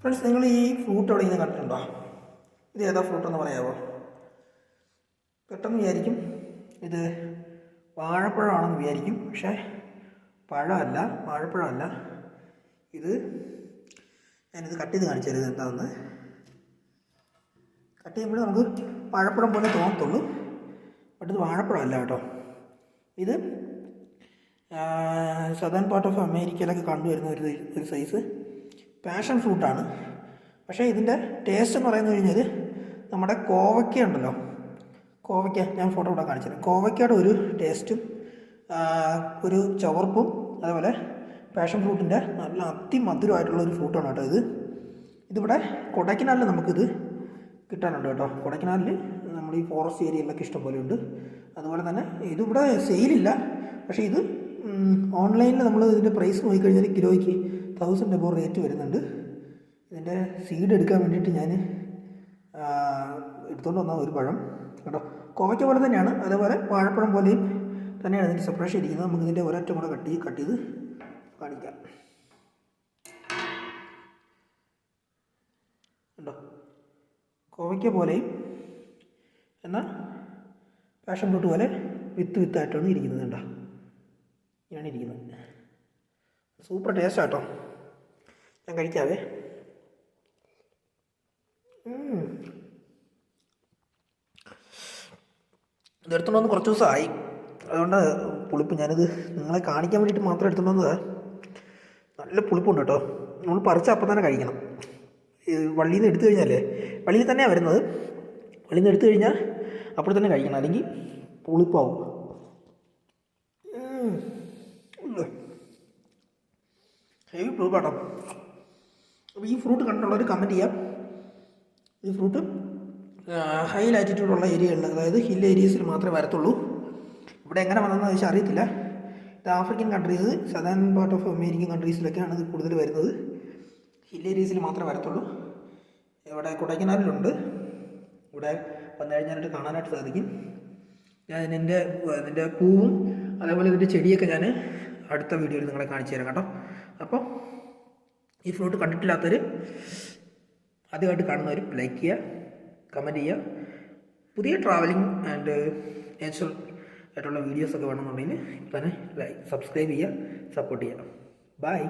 Friends നിങ്ങൾ ഈ fruit എവിടെ ഇങ്ങനെ കണ്ടിട്ടുണ്ടോ? ഇത് ഏതാ ഫ്രൂട്ട് എന്ന് പറയാമോ പെട്ടെന്ന് വിചാരിക്കും ഇത് വാഴപ്പഴമാണെന്ന് വിചാരിക്കും. പക്ഷേ പഴമല്ല വാഴപ്പഴമല്ല. ഇത് ഞാനിത് കട്ട് ചെയ്ത് കാണിച്ചു തരുന്നത് എന്താണെന്ന് കട്ട് ചെയ്യുമ്പോൾ നമുക്ക് വാഴപ്പഴം പോലെ തോന്നത്തുള്ളൂ. ബട്ട് ഇത് വാഴപ്പഴമല്ല കേട്ടോ. ഇത് സദേൺ പാർട്ട് ഓഫ് അമേരിക്കയിലൊക്കെ കണ്ടുവരുന്ന ഒരു ഒരു സൈസ് പാഷൻ ഫ്രൂട്ടാണ് പക്ഷേ ഇതിന്റെ ടേസ്റ്റ് എന്ന് പറയുന്നത് കഴിഞ്ഞാൽ നമ്മുടെ കോവയ്ക്ക ഉണ്ടല്ലോ. കോവയ്ക്ക ഞാൻ ഫോട്ടോ ഇവിടെ കാണിച്ചത് കോവയ്ക്കയുടെ ഒരു ടേസ്റ്റും ഒരു ചവർപ്പും അതുപോലെ പാഷൻ ഫ്രൂട്ടിന്റെ നല്ല അതിമധുരമായിട്ടുള്ള ഒരു ഫ്രൂട്ടാണ് കേട്ടോ ഇത്. ഇതിവിടെ കൊടൈക്കനാലിൽ നമുക്കിത് കിട്ടാനുണ്ട് കേട്ടോ. കൊടൈക്കനാലിൽ നമ്മൾ ഈ ഫോറസ്റ്റ് ഏരിയയിലൊക്കെ ഇഷ്ടം ഉണ്ട്. അതുപോലെ തന്നെ ഇതിവിടെ സെയിലില്ല പക്ഷേ ഇത് ഓൺലൈനിൽ നമ്മൾ ഇതിന്റെ പ്രൈസ് നോക്കിക്കഴിഞ്ഞാൽ കിലോയ്ക്ക് തൗസൻഡ് എബോ റേറ്റ് വരുന്നുണ്ട്. ഇതിന്റെ സീഡ് എടുക്കാൻ വേണ്ടിയിട്ട് ഞാൻ എടുത്തുകൊണ്ട് വന്ന ഒരു പഴം. കേട്ടോ. കോവയ്ക്ക പോലെ തന്നെയാണ്. അതേപോലെ വാഴപ്പഴം പോലെയും തന്നെയാണ് ഇതിന്റെ സെപ്പറേഷൻ ഇരിക്കുന്നത്. നമുക്ക് ഇതിന്റെ ഒരറ്റം കൂടെ കട്ട് ചെയ്ത് കട്ട് ചെയ്ത് കാണിക്കാം. ഉണ്ടോ കോവയ്ക്ക പോലെയും എന്നാൽ പാഷൻ ഫ്രൂട്ട് പോലെ വിത്ത് വിത്തായിട്ടാണ് ഇരിക്കുന്നത് കണ്ടോ ഇങ്ങനെയാണ് ഇരിക്കുന്നത്. സൂപ്പർ ടേസ്റ്റ് കേട്ടോ. ഞാൻ കഴിക്കാവേ. ഉം. ഇത് വന്ന് കുറച്ച് ദിവസമായി അതുകൊണ്ട് പുളിപ്പ് ഞാനിത് നിങ്ങളെ കാണിക്കാൻ വേണ്ടിയിട്ട് മാത്രം എടുത്തോണ്ട് വന്നതാ. നല്ല പുളിപ്പുണ്ട് കേട്ടോ. നമ്മൾ പറിച്ച അപ്പം തന്നെ കഴിക്കണം. വള്ളിയിൽ നിന്ന് എടുത്തു കഴിഞ്ഞാലേ വള്ളിയിൽ തന്നെയാണ് വരുന്നത്. വള്ളിയിൽ നിന്ന് എടുത്തു കഴിഞ്ഞാൽ അപ്പോൾ തന്നെ കഴിക്കണം. അല്ലെങ്കിൽ പുളിപ്പാവും. ഹെവി പുളിപ്പാട്ടോ അപ്പോൾ ഈ ഫ്രൂട്ട് കണ്ടിട്ടുള്ളവർ കമന്റ് ചെയ്യാം. ഈ ഫ്രൂട്ട് ഹൈ ലാറ്റിറ്റ്യൂഡുള്ള ഏരിയകളിൽ അതായത് ഹിൽ ഏരിയസിൽ മാത്രമേ വരത്തുള്ളൂ. ഇവിടെ എങ്ങനെ വന്നതെന്ന് വെച്ചാൽ അറിയത്തില്ല. ഇത് African countries southern part of American കൺട്രീസിലൊക്കെയാണ് ഇത് കൂടുതൽ വരുന്നത്. ഹിൽ ഏരിയസിൽ മാത്രമേ വരത്തുള്ളൂ. ഇവിടെ കൊടൈക്കനാലിലുണ്ട്. ഇവിടെ വന്നു കഴിഞ്ഞാൽ കാണാനായിട്ട് സാധിക്കും. ഞാൻ ഇതിന്റെ ഇതിന്റെ പൂവും അതേപോലെ ഇതിന്റെ ചെടിയൊക്കെ ഞാൻ അടുത്ത വീഡിയോയിൽ നിങ്ങളെ കാണിച്ചു തരാം കേട്ടോ. അപ്പോൾ ഈ ഫ്രൂട്ട് കണ്ടിട്ടില്ലാത്തവർ ആദ്യമായിട്ട് കാണുന്നവർ ലൈക്ക് ചെയ്യുക കമന്റ് ചെയ്യുക. പുതിയ ട്രാവലിംഗ് ആൻഡ് നാച്ചുറൽ ആയിട്ടുള്ള വീഡിയോസൊക്കെ വേണമെന്നുണ്ടെങ്കിൽ തന്നെ ലൈക്ക് സബ്സ്ക്രൈബ് ചെയ്യുക സപ്പോർട്ട് ചെയ്യുക. ബൈ